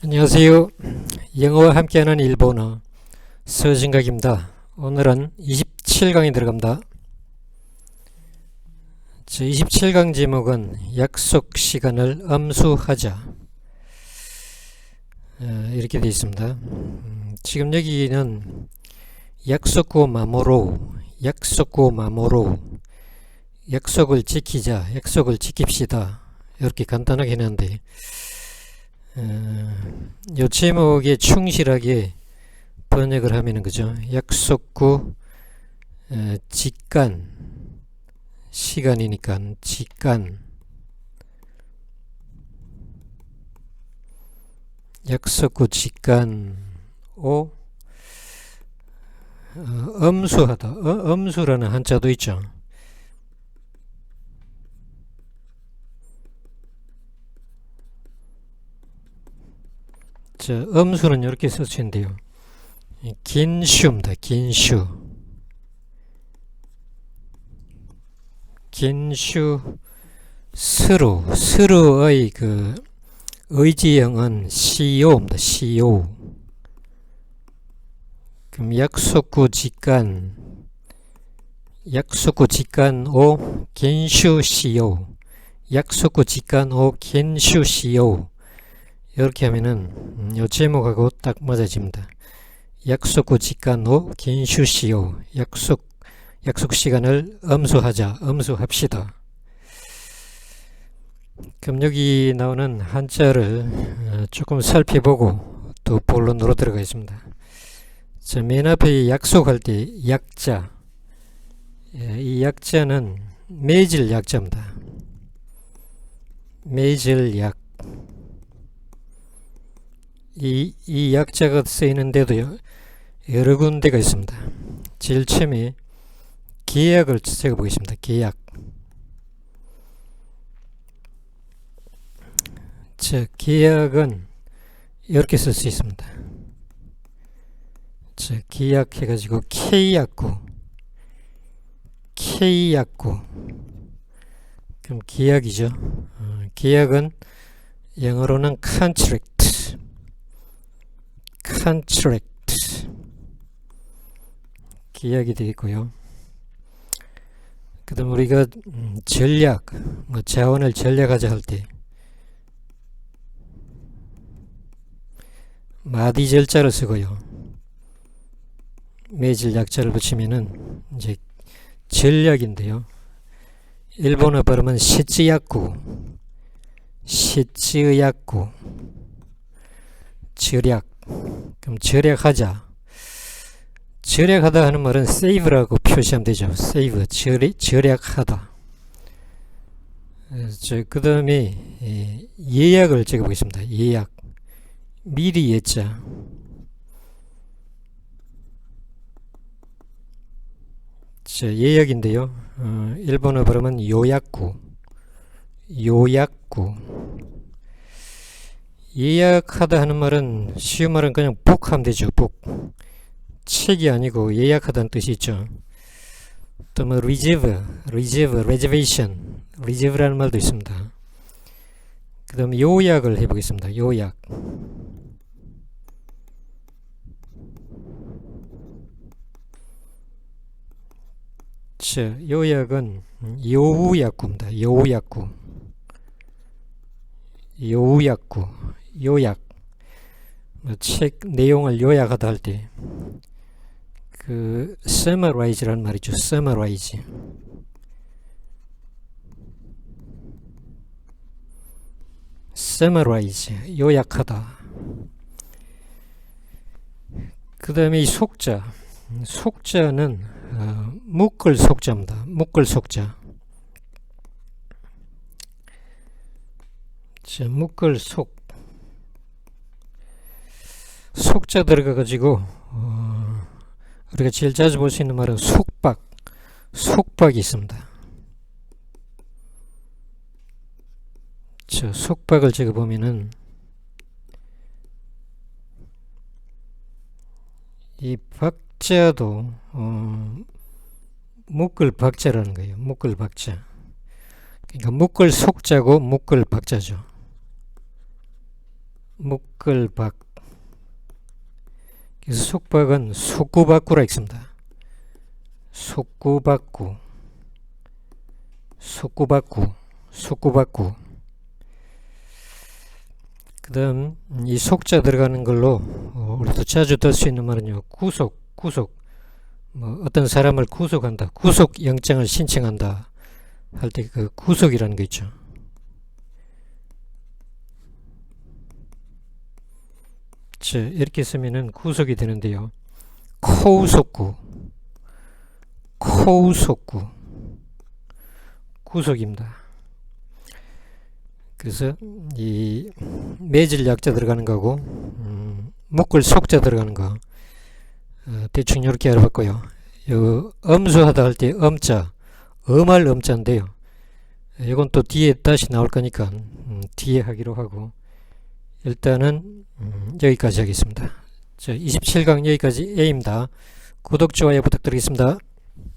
안녕하세요. 영어와 함께하는 일본어 서진각입니다. 오늘은 27강에 들어갑니다. 저 27강 제목은 약속 시간을 엄수하자 어, 이렇게 되어 있습니다. 음, 지금 여기는 약속고 마모로 약속고 마모로 약속을 지키자 약속을 지킵시다 이렇게 간단하게 어, 요 제목에 충실하게 번역을 하면은 그죠? 약속구 어, 직간 시간이니까 직간. 약속구 직간 오 어, 엄수하다. 어, 엄수라는 한자도 있죠 자, 음수는 이렇게 써주는데요. 긴 슈입니다. 긴 슈. 긴 슈 스루 스루의 그 의지형은 CO입니다. CO. 그럼 약속구 직간 약속구 직간 오 긴 슈 CO 약속구 직간 오 긴 슈 CO 이렇게 하면은 음, 요 제목하고 딱 맞아집니다. 직간 후 긴슈시오 약속 약속 시간을 엄수하자 엄수합시다. 그럼 여기 나오는 한자를 어, 조금 살펴보고 또 본론으로 들어가겠습니다. 자, 맨 앞에 약속할 때 약자 예, 이 약자는 매질 약자입니다. 매질 약 이, 이 약자가 쓰이는데도 여러 군데가 있습니다. 제일 처음에 계약을 적어보겠습니다. 계약. 자, 계약은 이렇게 쓸 수 있습니다. 자, 계약 해가지고 K약구, K약구. 그럼 계약이죠. 어, 계약은 영어로는 contract. Contract 계약이 되어 있고요. 그 다음 우리가 음, 전략, 뭐 자원을 전략하자 할 때 마디 절자를 쓰고요. 매질 약자를 붙이면은 이제 전략인데요. 일본어 발음은 시찌약구, 시찌약구, 절약. 그럼 절약하자. 절약하다 하는 말은 save라고 표시하면 되죠. save, 절약, 절약하다. 그 다음에 예약을 적어보겠습니다. 예약. 미리 예자. 자, 예약인데요. 어, 일본어 발음은 요약구. 요약구. 예약하다 하는 말은 쉬운 말은 그냥 복하면 되죠. 복. 책이 아니고 예약하다는 뜻이 있죠. 또뭐 reserve, reserve, reservation, reserve라는 말도 있습니다. 그 다음에 요약을 해보겠습니다. 요약. 자, 요약은 요우약구입니다. 요우약구. 요우약구. 요약. 뭐 책 내용을 요약하다 할 때 그 summarize라는 말이죠. summarize. summarize 요약하다. 그 다음에 이 속자 속자는 어, 묶을 속자입니다. 묶을 속자. 자, 묶을 속 속자 들어가 가지고 어, 우리가 제일 자주 볼 수 있는 말은 속박 속박이 있습니다. 저 속박을 제가 보면은 이 박자도 어, 묶을 박자라는 거예요. 묶을 박자. 그러니까 묶을 속자고 묶을 박자죠. 묶을 박 그래서 속박은 속구박구라 읽습니다. 속구박구. 속구박구. 속구박구. 그 다음 이 속자 들어가는 걸로 어, 우리도 자주 들 수 있는 말은요 구속 구속. 뭐 어떤 사람을 구속한다 구속 영장을 신청한다 할 때 그 구속이라는 거 있죠 자, 이렇게 쓰면은 구속이 되는데요. 코우속구, 코우속구, 구속입니다. 그래서 이 매질 약자 들어가는 거고, 음, 묶을 속자 들어가는 거 어, 대충 이렇게 알아봤고요. 요 엄수하다 할 때 엄자, 엄할 엄자인데요. 이건 또 뒤에 다시 나올 거니까 음, 뒤에 하기로 하고 일단은 음, 여기까지 하겠습니다. 자, 27강 여기까지 A입니다. 구독, 좋아요 부탁드리겠습니다.